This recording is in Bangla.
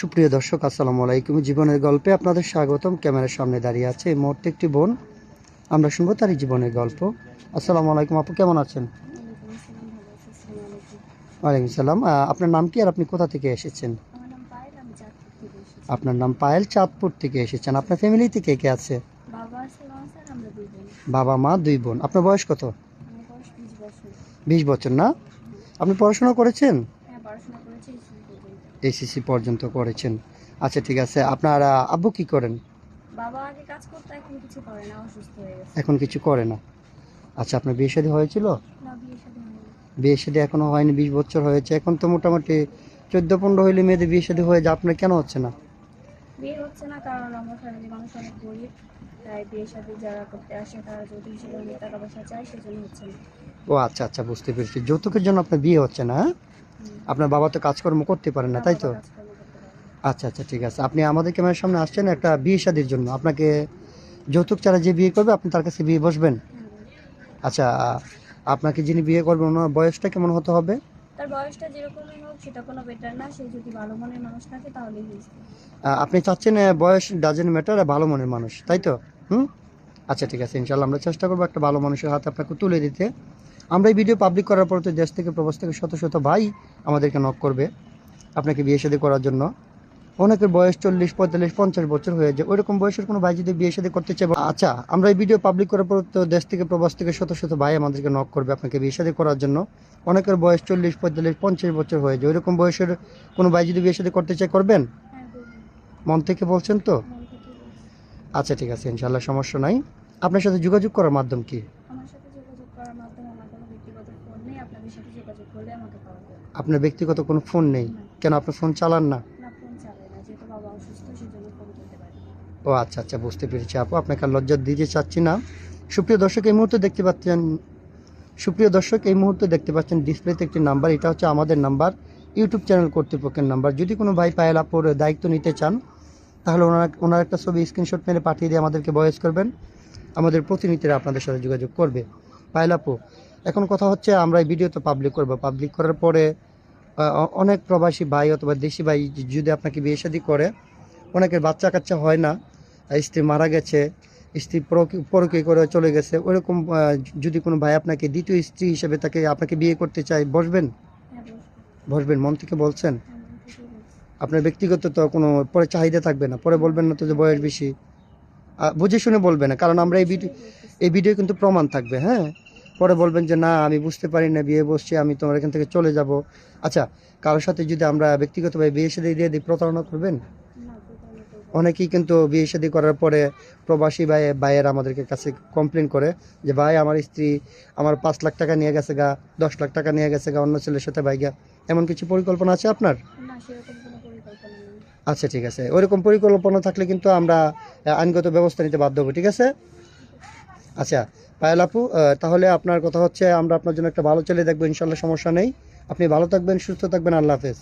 সুপ্রিয় দর্শক আসসালামু আলাইকুম। জীবনের গল্পে আপনাদের স্বাগতম। ক্যামেরার সামনে দাঁড়িয়ে আছে এই মুহূর্তে একটি বোন। আমরা শুনব তারই জীবনের গল্প। আসসালামু আলাইকুম আপু কেমন আছেন? ওয়ালাইকুম সালাম। আপনার নাম কি আর আপনি কোথা থেকে এসেছেন? আপনার নাম পায়েল চাঁদপুর থেকে এসেছেন। আপনার ফ্যামিলিতে কে কে আছে? বাবা মা দুই বোন। আপনার বয়স কত? বিশ বছর না? আপনি পড়াশোনা করেছেন হ্যাঁ পড়াশোনা করেছি স্কুল পর্যন্ত এসিসি পর্যন্ত করেছেন। আচ্ছা ঠিক আছে। আপনার আব্বু কি করেন? বাবা আগে কাজ করতো এখন কিছু করে না অসুস্থ হয়ে গেছে। এখন কিছু করে না। আচ্ছা আপনার বিয়ে শাদী হয়েছিল? না বিয়ে শাদী হয়নি। বিয়ে শাদী এখনও হয়নি বিশ বছর হয়েছে। এখন তো মোটামুটি চোদ্দ পনেরো হইলে মেয়েদের বিয়ে শাদী হয়ে যায়। আপনার কেন হচ্ছে না? বিয়ে হচ্ছে না কারণ আমার ফ্যামিলি মানুষ অনেক গরিব। তাই বিয়ে শাদী যারা করতে আসে তারা যৌতুক হিসেবে টাকা পয়সা চায় সেজন্য হচ্ছে না। ও আচ্ছা আচ্ছা বুঝতে পেরেছি। যৌতুকের জন্য আপনার বিয়ে হচ্ছে না হ্যাঁ? আপনার বাবা তো কাজকর্ম করতে পারেন না তাই তো। আচ্ছা আচ্ছা ঠিক আছে। আপনি আমাদের ক্যামেরার সামনে আসছেন একটা বিয়ে শাদির জন্য। আপনাকে যৌতুক ছাড়া যে বিয়ে করবে আপনি তার কাছে বিয়ে বসবেন। আচ্ছা আপনাকে যিনি বিয়ে করবেন ওনার বয়সটা কেমন হতে হবে? তার বয়সটা যেরকমই হোক সেটা কোনো বেটার না। সে যদি ভালো মনের মানুষ থাকে তাহলেই আপনি চাচ্ছেন বয়স ডাজেন্ট ম্যাটার ভালো মনের মানুষ তাই তো? হুম? আচ্ছা ঠিক আছে ইনশাল্লাহ আমরা চেষ্টা করব একটা ভালো মানুষের হাতে আপনাকে তুলে দিতে। আমরা এই ভিডিও পাবলিক করার পর তো দেশ থেকে প্রবাস থেকে শত শত ভাই আমাদেরকে নক করবে আপনাকে বিয়ে শাদী করার জন্য। অনেকের বয়স চল্লিশ পঁয়তাল্লিশ পঞ্চাশ বছর হয়ে যায়। ওইরকম বয়সের কোনো ভাই যদি বিয়ে শাদী করতে চায় আচ্ছা আমরা এই ভিডিও পাবলিক করার পর তো দেশ থেকে প্রবাস থেকে শত শত ভাই আমাদেরকে নক করবে আপনাকে বিয়ে শাদী করার জন্য। অনেকের বয়স চল্লিশ পঁয়তাল্লিশ পঞ্চাশ বছর হয়ে যায়। ওইরকম বয়সের কোনো ভাই যদি বিয়ে শাদী করতে চায় করবেন? মন থেকে বলছেন তো। আচ্ছা ঠিক আছে ইনশাল্লাহ সমস্যা নাই। আপনার সাথে যোগাযোগ করার মাধ্যম কি আমার সাথে যোগাযোগ করার মাধ্যমে আমার কোনো ব্যক্তিগত ফোন নেই আপনাদের সাথে যোগাযোগ করলে আমাকে পাওয়া যাবে আপনার ব্যক্তিগত কোনো ফোন নেই? কেন আপনি ফোন চালান না। ও আচ্ছা আচ্ছা বুঝতে পেরেছি আপু। আপনাকে আর লজ্জা দিতে চাচ্ছি না। সুপ্রিয় দর্শক এই মুহূর্তে দেখতে পাচ্ছেন সুপ্রিয় দর্শক এই মুহূর্তে দেখতে পাচ্ছেন ডিসপ্লেতে একটি নাম্বার। এটা হচ্ছে আমাদের নাম্বার ইউটিউব চ্যানেল কর্তৃপক্ষের নাম্বার। যদি কোনো ভাই পায়েল আপুর দায়িত্ব নিতে চান তাহলে ওনার ওনার একটা ছবি স্ক্রিনশট মেরে পাঠিয়ে দিয়ে আমাদেরকে বয়স করবেন। আমাদের প্রতিনিধিরা আপনাদের সাথে যোগাযোগ করবে। পায়েল আপু এখন কথা হচ্ছে আমরা এই ভিডিও তো পাবলিক করব। পাবলিক করার পরে অনেক প্রবাসী ভাই অথবা দেশি ভাই যদি আপনাকে বিয়ে শাদী করে অনেকের বাচ্চা কাচ্চা হয় না স্ত্রী মারা গেছে স্ত্রী পরকি- করে চলে গেছে ওরকম যদি কোনো ভাই আপনাকে দ্বিতীয় স্ত্রী হিসেবে তাকে আপনাকে বিয়ে করতে চায় বসবেন? হ্যাঁ বসবেন মন থেকে বলছেন? হ্যাঁ। আপনার ব্যক্তিগত তো কোনো পরে চাহিদা থাকবে না পরে বলবেন না তো যে বয়স বেশি। বুঝে শুনে বলবে না কারণ আমরা এই ভিডিও এই ভিডিও কিন্তু প্রমাণ থাকবে হ্যাঁ? পরে বলবেন যে না আমি বুঝতে পারি না বিয়ে বসছি আমি তোমার এখান থেকে চলে যাব। আচ্ছা কারোর সাথে যদি আমরা ব্যক্তিগতভাবে বিয়ে সাথে দিয়ে দিই প্রতারণা করবেন। অনেকেই কিন্তু বিয়ে শাদী করার পরে প্রবাসী ভাই ভাইয়ের আমাদেরকে কাছে কমপ্লেন করে যে ভাই আমার স্ত্রী আমার পাঁচ লাখ টাকা নিয়ে গেছে গা দশ লাখ টাকা নিয়ে গেছে গা অন্য ছেলের সাথে ভাইগা এমন কিছু পরিকল্পনা আছে আপনার? আচ্ছা ঠিক আছে। ওইরকম পরিকল্পনা থাকলে কিন্তু আমরা আইনগত ব্যবস্থা নিতে বাধ্য হব ঠিক আছে? আচ্ছা পায়েল আপু তাহলে আপনার কথা হচ্ছে আমরা আপনার জন্য একটা ভালো ছেলে দেখব, ইনশাল্লাহ সমস্যা নেই। আপনি ভালো থাকবেন, সুস্থ থাকবেন, আল্লাহ হাফেজ।